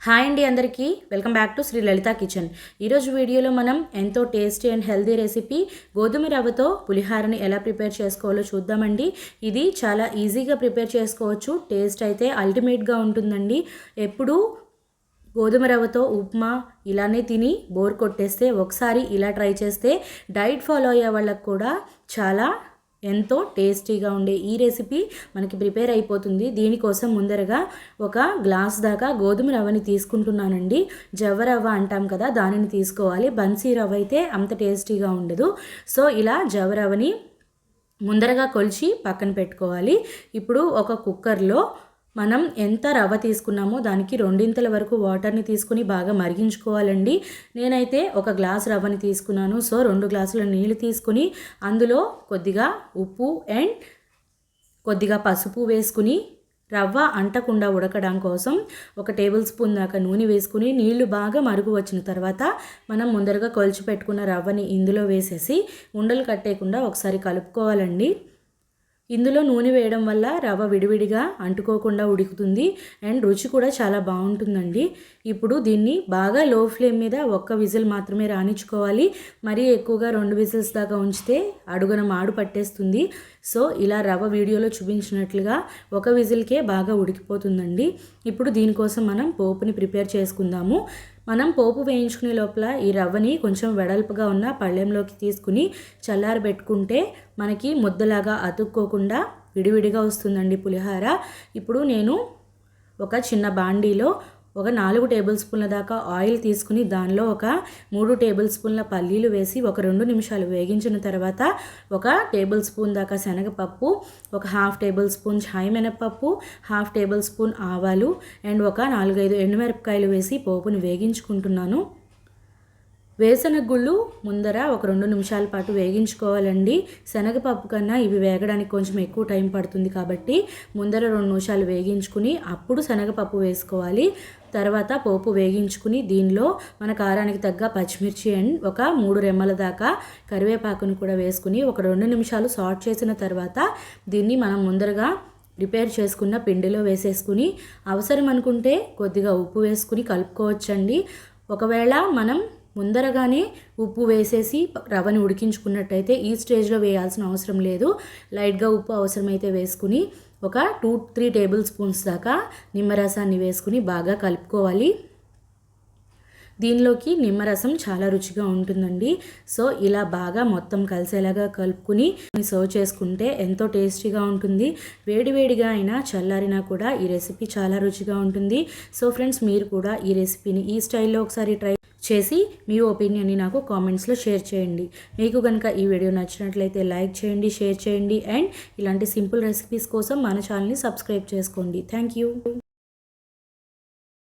Hi అండి అందరికీ. Welcome back to Sri Lalitha kitchen. ఈరోజు వీడియోలో మనం ఎంతో టేస్టీ అండ్ హెల్దీ రెసిపీ గోధుమ రవ్వతో పులిహారని ఎలా ప్రిపేర్ చేసుకోవాలో చూద్దామండి. ఇది చాలా ఈజీగా ప్రిపేర్ చేసుకోవచ్చు. టేస్ట్ అయితే అల్టిమేట్గా ఉంటుందండి. ఎప్పుడూ గోధుమ రవ్వతో ఉప్మా ఇలానే తిని బోర్ కొట్టేస్తే ఒకసారి ఇలా ట్రై చేస్తే డైట్ ఫాలో అయ్యే వాళ్ళకు కూడా చాలా ఎంతో టేస్టీగా ఉండే ఈ రెసిపీ మనకి ప్రిపేర్ అయిపోతుంది. దీనికోసం ముందరగా ఒక గ్లాస్ దాకా గోధుమ రవ్వని తీసుకుంటున్నానండి. జవ్వ రవ్వ అంటాం కదా దానిని తీసుకోవాలి. బన్సీ రవ్వ అయితే అంత టేస్టీగా ఉండదు. సో ఇలా జవ్వ రవ్వని ముందరగా కొలిచి పక్కన పెట్టుకోవాలి. ఇప్పుడు ఒక కుక్కర్లో మనం ఎంత రవ్వ తీసుకున్నామో దానికి రెండింతల వరకు వాటర్ని తీసుకుని బాగా మరిగించుకోవాలండి. నేనైతే ఒక గ్లాస్ రవ్వని తీసుకున్నాను. సో రెండు గ్లాసుల నీళ్ళు తీసుకుని అందులో కొద్దిగా ఉప్పు అండ్ కొద్దిగా పసుపు వేసుకుని రవ్వ అంటకుండా ఉడకడం కోసం ఒక టేబుల్ స్పూన్ దాకా నూనె వేసుకుని నీళ్ళు బాగా మరుగు వచ్చిన తర్వాత మనం ముందరగా కొలిచి పెట్టుకున్న రవ్వని ఇందులో వేసేసి ఉండలు కట్టేయకుండా ఒకసారి కలుపుకోవాలండి. ఇందులో నూనె వేయడం వల్ల రవ్వ విడివిడిగా అంటుకోకుండా ఉడుకుతుంది అండ్ రుచి కూడా చాలా బాగుంటుందండి. ఇప్పుడు దీన్ని బాగా లో ఫ్లేమ్ మీద ఒక్క విజిల్ మాత్రమే రాణించుకోవాలి. మరీ ఎక్కువగా రెండు విజిల్స్ దాకా ఉంచితే అడుగున మాడు పట్టేస్తుంది. సో ఇలా రవ్వ వీడియోలో చూపించినట్లుగా ఒక విజిల్కే బాగా ఉడికిపోతుందండి. ఇప్పుడు దీనికోసం మనం పోపుని ప్రిపేర్ చేసుకుందాము. మనం పోపు వేయించుకునే లోపల ఈ రవ్వని కొంచెం వెడల్పుగా ఉన్న పళ్ళెంలోకి తీసుకుని చల్లారబెట్టుకుంటే మనకి ముద్దలాగా అతుక్కోకుండా విడివిడిగా వస్తుందండి పులిహార. ఇప్పుడు నేను ఒక చిన్న బాండీలో ఒక నాలుగు టేబుల్ స్పూన్ల దాకా ఆయిల్ తీసుకుని దానిలో ఒక మూడు టేబుల్ స్పూన్ల పల్లీలు వేసి ఒక రెండు నిమిషాలు వేగించిన తర్వాత ఒక టేబుల్ స్పూన్ దాకా శనగపప్పు ఒక హాఫ్ టేబుల్ స్పూన్ ఛాయ్ మినపప్పు హాఫ్ టేబుల్ స్పూన్ ఆవాలు అండ్ ఒక నాలుగైదు ఎండుమిరపకాయలు వేసి పోపును వేగించుకుంటున్నాను. వేసనగుళ్ళు ముందర ఒక రెండు నిమిషాల పాటు వేగించుకోవాలండి. శనగపప్పు కన్నా ఇవి వేగడానికి కొంచెం ఎక్కువ టైం పడుతుంది కాబట్టి ముందర రెండు నిమిషాలు వేగించుకుని అప్పుడు శనగపప్పు వేసుకోవాలి. తర్వాత పోపు వేగించుకుని దీనిలో మన కారానికి తగ్గ పచ్చిమిర్చి అండ్ ఒక మూడు రెమ్మల దాకా కరివేపాకును కూడా వేసుకుని ఒక రెండు నిమిషాలు సాట్ చేసిన తర్వాత దీన్ని మనం ముందరగా ప్రిపేర్ చేసుకున్న పిండిలో వేసేసుకుని అవసరం అనుకుంటే కొద్దిగా ఉప్పు వేసుకుని కలుపుకోవచ్చండి. ఒకవేళ మనం ముందరగానే ఉప్పు వేసేసి రవ్వని ఉడికించుకున్నట్టయితే ఈ స్టేజ్లో వేయాల్సిన అవసరం లేదు. లైట్గా ఉప్పు అవసరమైతే వేసుకుని ఒక టూ త్రీ టేబుల్ స్పూన్స్ దాకా నిమ్మరసాన్ని వేసుకుని బాగా కలుపుకోవాలి. దీనిలోకి నిమ్మరసం చాలా రుచిగా ఉంటుందండి. సో ఇలా బాగా మొత్తం కలిసేలాగా కలుపుకుని సర్వ్ చేసుకుంటే ఎంతో టేస్టీగా ఉంటుంది. వేడివేడిగా అయినా చల్లారినా కూడా ఈ రెసిపీ చాలా రుచిగా ఉంటుంది. సో ఫ్రెండ్స్ మీరు కూడా ఈ రెసిపీని ఈ స్టైల్లో ఒకసారి ట్రై చేసి మీ ఒపీనియన్ని నాకు కామెంట్స్లో షేర్ చేయండి. మీకు కనుక ఈ వీడియో నచ్చినట్లయితే లైక్ చేయండి షేర్ చేయండి అండ్ ఇలాంటి సింపుల్ రెసిపీస్ కోసం మన ఛానల్ని సబ్స్క్రైబ్ చేసుకోండి. Thank you.